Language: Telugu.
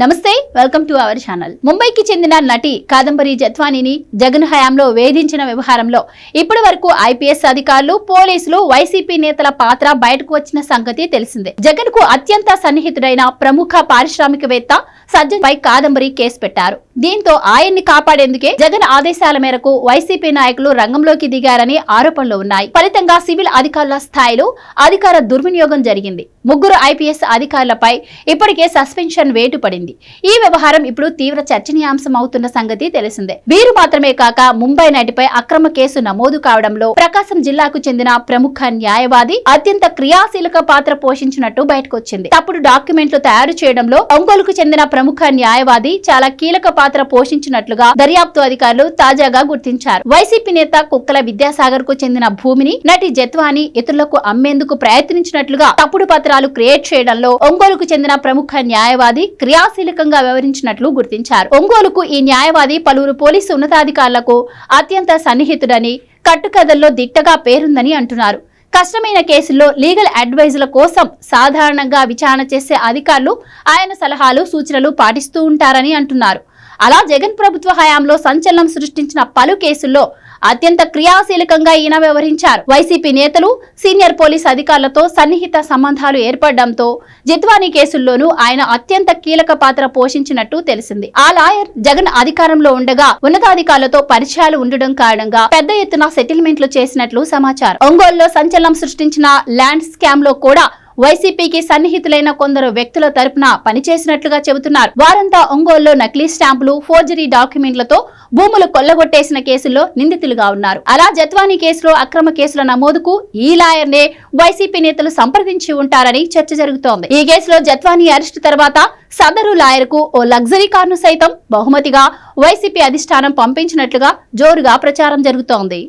నమస్తే వెల్కమ్ టు అవర్ ఛానల్. ముంబైకి చెందిన నటి కాదంబరి జత్వానిని జగన్ హయాంలో వేధించిన వ్యవహారంలో ఇప్పటి వరకు ఐపీఎస్ అధికారులు పోలీసులు వైసీపీ నేతల పాత్ర బయటకు వచ్చిన సంగతి తెలిసిందే. జగన్కు అత్యంత సన్నిహితుడైన ప్రముఖ పారిశ్రామికవేత్త సజ్జన్ పై కాదంబరి కేసు పెట్టారు. దీంతో ఆయన్ని కాపాడేందుకే జగన్ ఆదేశాల మేరకు వైసీపీ నాయకులు రంగంలోకి దిగారని ఆరోపణలు ఉన్నాయి. ఫలితంగా సివిల్ అధికారుల స్థాయిలో అధికార దుర్వినియోగం జరిగింది. ముగ్గురు ఐపీఎస్ అధికారులపై ఇప్పటికే సస్పెన్షన్ వేటు పడింది ఈ వ్యవహారం ఇప్పుడు తీవ్ర చర్చనీయాంశం అవుతున్న సంగతి తెలిసిందే. వీరు మాత్రమే కాక ముంబై నటిపై అక్రమ కేసు నమోదు కావడంలో ప్రకాశం జిల్లాకు చెందిన ప్రముఖ న్యాయవాది అత్యంత క్రియాశీలక పాత్ర పోషించినట్టు బయటకొచ్చింది. తప్పుడు డాక్యుమెంట్లు తయారు చేయడంలో ఒంగోలుకు చెందిన ప్రముఖ న్యాయవాది చాలా కీలక పాత్ర పోషించినట్లుగా దర్యాప్తు అధికారులు తాజాగా గుర్తించారు. వైసీపీ నేత కుక్కల విద్యాసాగర్కు చెందిన భూమిని నటి జత్వాని ఇతరులకు అమ్మేందుకు ప్రయత్నించినట్లుగా తప్పుడు పత్రాలు క్రియేట్ చేయడంలో ఒంగోలుకు చెందిన ప్రముఖ న్యాయవాది క్రియాశీలకంగా వ్యవహరించినట్లు గుర్తించారు. ఒంగోలుకు ఈ న్యాయవాది పలువురు పోలీసు ఉన్నతాధికారులకు అత్యంత సన్నిహితుడని కట్టుకథల్లో దిట్టగా పేరుందని అంటున్నారు. కష్టమైన కేసుల్లో లీగల్ అడ్వైజుల కోసం సాధారణంగా విచారణ చేసే అధికారులు ఆయన సలహాలు సూచనలు పాటిస్తూ ఉంటారని అంటున్నారు. అలా జగన్ ప్రభుత్వ హయాంలో సంచలనం సృష్టించిన పలు కేసుల్లో అత్యంత క్రియాశీలకంగా ఈయన వ్యవహరించారు. వైసీపీ నేతలు సీనియర్ పోలీస్ అధికారులతో సన్నిహిత సంబంధాలు ఏర్పడడంతో జిత్వానీ కేసుల్లోనూ ఆయన అత్యంత కీలక పాత్ర పోషించినట్టు తెలిసింది. ఆ లాయర్ జగన్ అధికారంలో ఉండగా ఉన్నతాధికారులతో పరిచయాలు ఉండడం కారణంగా పెద్ద ఎత్తున సెటిల్మెంట్లు చేసినట్లు సమాచారం. ఒంగోలులో సంచలనం సృష్టించిన ల్యాండ్ స్కామ్లో కూడా వైసీపీకి సన్నిహితులైన కొందరు వ్యక్తుల తరపున పనిచేసినట్లుగా చెబుతున్నారు. వారంతా ఒంగోలులో నకిలీ స్టాంపులు ఫోర్జరీ డాక్యుమెంట్లతో భూములు కొల్లగొట్టేసిన కేసుల్లో నిందితులుగా ఉన్నారు. అలా జత్వానీ కేసులో అక్రమ కేసుల నమోదుకు ఈ లాయర్నే వైసీపీ నేతలు సంప్రదించి ఉంటారని చర్చ జరుగుతోంది. ఈ కేసులో జత్వానీ అరెస్టు తర్వాత సదరు లాయర్కు ఓ లగ్జరీ కారును సైతం బహుమతిగా వైసీపీ అధిష్టానం పంపించినట్లుగా జోరుగా ప్రచారం జరుగుతోంది.